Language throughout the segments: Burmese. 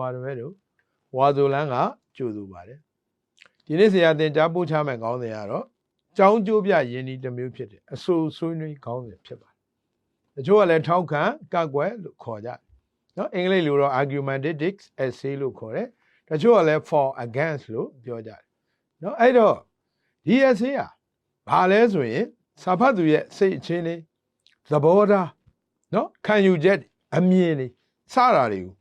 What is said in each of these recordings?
ပါတပည့်တို့ဝါဆိုလန်းကကြိုဆိုပါတယ်ဒီနေ့ဆရာသင်ကြားပို့ချမဲ့ခေါင်းစဉ်ကတော့ကြောင်းကျိုးပြယင်းဒီတစ်မျိုးဖြစ်တယ်အဆူဆွေးနွေးခေါင်းစဉ်ဖြစ်ပါတယ်တချို့ကလည်းထောက်ခံကကွယ်လို့ခေါ်ကြတယ်နော်အင်္ဂလိပ်လိုတော့ argumentative essay လို့ခေါ်တယ်တချို့ကလည်း for against လို့ပြောကြတယ်နော်အဲ့တော့ဒီ essay ကဘာလဲဆိုရင်စာဖတ်သူရဲ့စိတ်အချင်းလေးသဘောထားနော်ခံယူချက်အမြင်လေးစတာတွေကို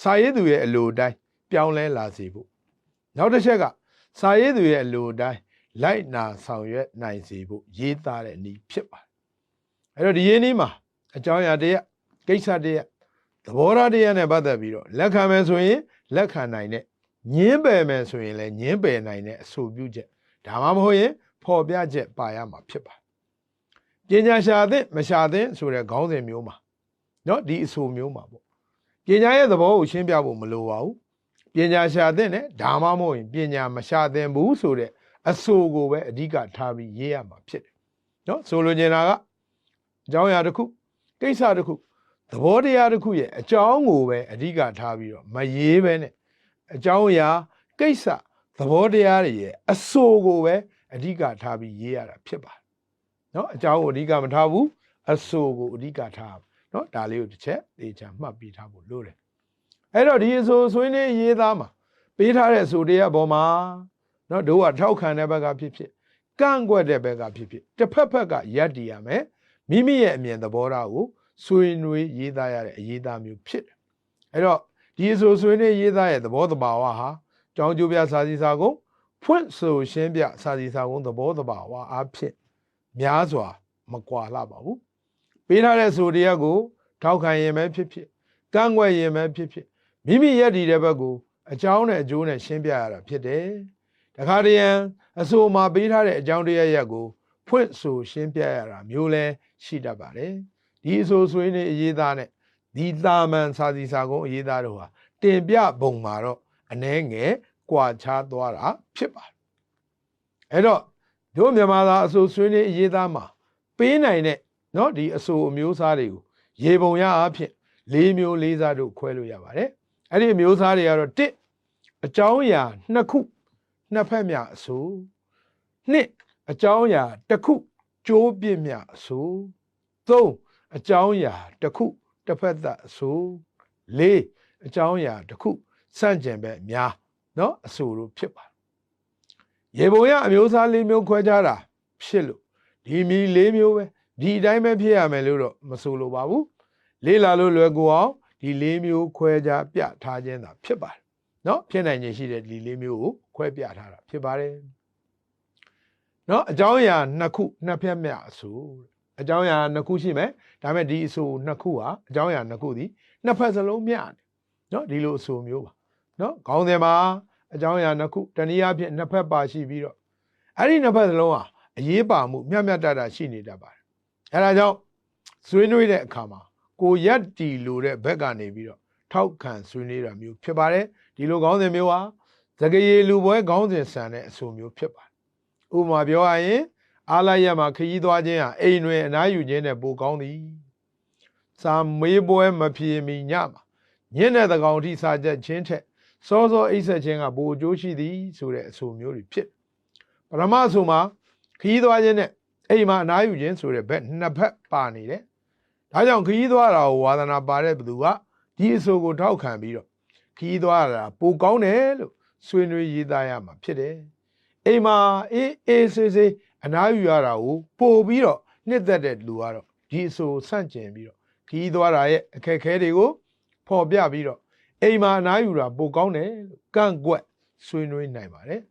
စာရေးသူရဲ့အလိုတိုင်းပြောင်းလဲလာစေဖို့နောက်တစ်ချက်ကစာရေးသူရဲ့အလိုတိုင်းလိုက်နာဆောင်ရွက်နိုင်စေဖို့ရေးသားတဲ့နည်းဖြစ်ပါတယ်အဲ့တော့ဒီရင်းနှီးမှာအကြောင်းအရာတစ်ရက်ကိစ္စတစ်ရက်သဘောထားတစ်ရက်နဲ့ပတ်သက်ပြီးတော့လက်ခံမယ်ဆိုရင်လက်ခံနိုင်တဲ့ညင်းပယ်မယ်ဆိုရင်လည်းညင်းပယ်နိုင်တဲ့အဆိုပြုချက်ဒါမှမဟုတ်ရင်ဖော်ပြချက်ပါရမှာဖြစ်ပါတယ်ပညာရှာသင့်မရှာသင့်ဆိုတဲ့ခေါင်းစဉ်မျိုးမှာเนาะဒီအဆိုမျိုးမှာပေါ့ ပညာရဲ့သဘောကိုရှင်းပြဖို့မလိုပါဘူးပညာရှာတဲ့နဲ့ဒါမှမဟုတ်ရင်ပညာမရှာသင်ဘူးဆိုတဲ့အဆိုကိုပဲအဓိကထားပြီးရေးရမှာဖြစ်တယ်နော်ဆိုလိုချင်တာကအကြောင်းအရာတစ်ခုကိစ္စတစ်ခုသဘောတရားတစ်ခုရဲ့အကြောင်းကိုပဲအဓိကထားပြီးတော့မရေးပဲနဲ့အကြောင်းအရာကိစ္စသဘောတရားတွေရဲ့အဆိုကိုပဲအဓိကထားပြီးရေးရတာဖြစ်ပါတယ်နော်အကြောင်းကိုအဓိကမထားဘူးအဆိုကိုအဓိကထား เนาะဒါလေးကိုတစ်ချက်သေချာမှတ်ပြီးထားဖို့လိုတယ်အဲ့တော့ဒီအဆိုဆွေးနွေးရေးသားမှာပေးထားတဲ့အဆိုတရားပေါ်မှာเนาะတို့ကထောက်ခံတဲ့ဘက်ကဖြစ်ဖြစ်ကန့်ကွက်တဲ့ဘက်ကဖြစ်ဖြစ်တစ်ဖက်ဖက်ကရပ်တည်ရမယ်မိမိရဲ့အမြင်သဘောထားကိုဆွေးနွေးရေးသားရတဲ့အရေးသားမျိုးဖြစ်တယ်အဲ့တော့ဒီအဆိုဆွေးနွေးရေးသားရဲ့သဘောတဘာဝဟာကြောင်းကျိုးပြစာစီစာကုန်ဖွင့်ဆိုရှင်းပြစာစီစာကုန်သဘောတဘာဝအားဖြင့်များစွာမကွာလှပါဘူး ပေးထားတဲ့ဆိုတရားကိုထောက်ခံရင်ပဲဖြစ်ဖြစ်ကန့်ကွက်ရင်ပဲဖြစ်ဖြစ်မိမိရည်တည်တဲ့ဘက်ကိုအကြောင်းနဲ့အကျိုးနဲ့ရှင်းပြရတာဖြစ်တယ်တခါတရံအဆိုမှာပေးထားတဲ့အကြောင်းတရားရက်ကိုဖွင့်ဆိုရှင်းပြရတာမျိုးလဲရှိတတ်ပါတယ်ဒီအဆိုဆွေးနေအရေးသားနဲ့ဒီတာမန်စာစီစာကုန်အရေးသားတို့ဟာတင်ပြပုံမှာတော့အနှဲငယ်ကွာခြားသွားတာဖြစ်ပါတယ်အဲ့တော့တို့မြန်မာသားအဆိုဆွေးနေအရေးသားမှာပေးနိုင်တဲ့ เนาะဒီအဆိုအမျိုးအစားတွေကိုရေပုံရအားဖြင့်၄မျိုး၄စားတို့ခွဲလို့ရပါတယ်အဲ့ဒီအမျိုးအစားတွေကတော့တစ်အကြောင်းအရာနှစ်ခုနှစ်ဖက်မြအဆိုနှစ်အကြောင်းအရာတစ်ခုကျိုးပြစ်မြအဆိုသုံးအကြောင်းအရာတစ်ခုတစ်ဖက်သက်အဆိုလေးအကြောင်းအရာတစ်ခုစန့်ကျင်ဘက်များเนาะအဆိုတို့ဖြစ်ပါတယ်ရေပုံရအမျိုးအစား၄မျိုးခွဲခြားတာဖြစ်လို့ဒီမီ၄မျိုးပဲ ဒီအတိုင်းပဲဖြစ်ရမယ်လို့တော့မဆိုလိုပါဘူးလေးလာလို့လွယ်ကူအောင်ဒီလေးမျိုးခွဲခြားပြထားခြင်းသာဖြစ်ပါတယ်နော်ဖြစ်နိုင်ခြင်းရှိတဲ့ဒီလေးမျိုးကိုခွဲပြထားတာဖြစ်ပါတယ်နော်အကြောင်းအရာနှစ်ခုနှစ်ဖက်မြအဆိုအကြောင်းအရာနှစ်ခုရှိမယ်ဒါပေမဲ့ဒီအဆိုနှစ်ခုဟာအကြောင်းအရာနှစ်ခုသည်နှစ်ဖက်စလုံးမျှတယ်နော်ဒီလိုအဆိုမျိုးပါနော်ခေါင်းစဉ်မှာအကြောင်းအရာနှစ်ခုတနည်းအားဖြင့်နှစ်ဖက်ပါရှိပြီးတော့အဲ့ဒီနှစ်ဖက်စလုံးဟာအရေးပါမှုမျှမျှတတရှိနေတာပါ အဲဒါကြောင့်ဆွေးနွေးတဲ့အခါမှာကိုရက်တီလိုတဲ့ဘက်ကနေပြီးတော့ထောက်ခံဆွေးနွေးတာမျိုးဖြစ်ပါတယ်ဒီလိုခေါင်းစဉ်မျိုးဟာသကရေလူပွဲခေါင်းစဉ်ဆန်တဲ့အဆိုမျိုးဖြစ်ပါတယ်ဥပမာပြောရရင်အားလိုက်ရမှာခရီးသွားခြင်းဟာအိမ်တွင်အနားယူခြင်းနဲ့ပိုကောင်းသည်စာမေးပွဲမဖြေမီညမှာညင်းတဲ့သကောင်အထိစာချက်ချင်းထက်စောစောအိပ်ဆက်ခြင်းကပိုအကျိုးရှိသည်ဆိုတဲ့အဆိုမျိုးတွေဖြစ်ပရမအဆိုမှာခရီးသွားခြင်းနဲ့ အိမ်မှာအနားယူခြင်းဆိုတဲ့ဘက်နှစ်ဖက်ပါနေတယ်ဒါကြောင့်ခရီးသွားတာကိုဝါသနာပါတဲ့ဘသူကဒီအဆိုကိုထောက်ခံပြီးတော့ခရီးသွားတာပိုကောင်းတယ်လို့ဆွေးနွေးရေးသားရမှာဖြစ်တယ်အိမ်မှာအေးအေးဆေးဆေးအနားယူရတာကိုပို့ပြီးတော့နှစ်သက်တဲ့လူကတော့ဒီအဆိုဆန့်ကျင်ပြီးတော့ခီးသွားတာရဲ့အခက်အခဲတွေကိုဖော်ပြပြီးတော့အိမ်မှာအနားယူတာပိုကောင်းတယ်လို့ကန့်ကွက်ဆွေးနွေးနိုင်ပါတယ်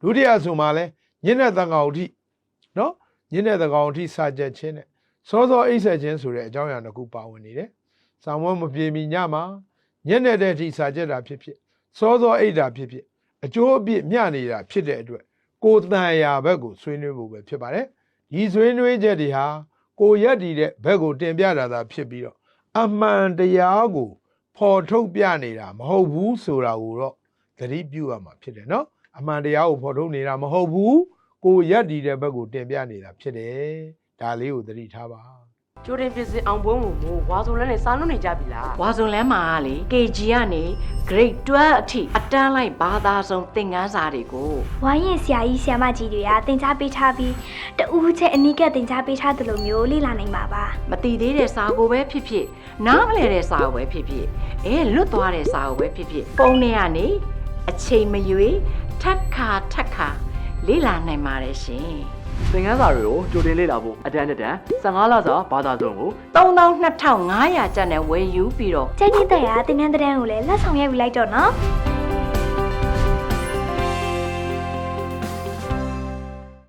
ဒုတိယဆိုမှလဲညနေတန်ကောင်အထိနော် ညနေတန်ကောင်အထိစာချက်ချင်းနဲ့စောစောအိပ်ဆက်ခြင်းဆိုတဲ့အကြောင်းအရာတစ်ခုပါဝင်နေတယ်။ဆောင်းဝဲမပြေမီညမှာညနေတဲ့အထိစာချက်တာဖြစ်ဖြစ်စောစောအိပ်တာဖြစ်ဖြစ်အကျိုးအပြည့်မျှနေတာဖြစ်တဲ့အတွက်ကိုတန်ရာဘက်ကိုဆွေးနွေးဖို့ပဲဖြစ်ပါတယ်ဒီဆွေးနွေးချက်တွေဟာကိုရက်တည်တဲ့ဘက်ကိုတင်ပြတာသာဖြစ်ပြီးတော့အမှန်တရားကိုဖော်ထုတ်ပြနေတာမဟုတ်ဘူးဆိုတာကိုတော့သတိပြုရမှာဖြစ်တယ်နော်အမှန်တရားကိုဖော်ထုတ်နေတာမဟုတ်ဘူး ကိုရက်တည်တဲ့ဘက်ကိုတင်ပြနေတာဖြစ်တယ်ဒါလေးကိုသတိထားပါကျိုးတင်ပြင်စင်အောင်ပွဲကိုမို့ဝါဆိုလန်းနဲ့စားလို့နေကြပြီလားဝါစုံလမ်းမှာကလေ KG ကနေ grade 12အထိအတန်းလိုက်ဘာသာဆုံးသင်ခန်းစာတွေကိုဝိုင်းရင်ဆရာကြီးဆရာမကြီးတွေကတင် जा ပေးထားပြီးတူးချက်အနီးကပ်တင် जा ပေးထားတယ်လို့မျိုးလေ့လာနိုင်ပါပါမတည်သေးတဲ့စာကိုပဲဖြစ်ဖြစ်နားမလည်တဲ့စာကိုပဲဖြစ်ဖြစ်အဲလွတ်သွားတဲ့စာကိုပဲဖြစ်ဖြစ်ပုံထဲကနေအချိန်မရွေးထက်ခါထက်ခါ လေ့လာနိုင်ပါတယ်ရှင်သင်ခန်းစာတွေကိုကြိုတင်လေ့လာဖို့အတန်းတစ်တန်း15လစာဘာသာစုံကို32,500ကျပ်နဲ့ဝယ်ယူပြီးတော့ကျိတ်နေတဲ့ရာတင်တန်းတန်းကိုလည်းလက်ဆောင်ရိုက်ယူလိုက်တော့နော်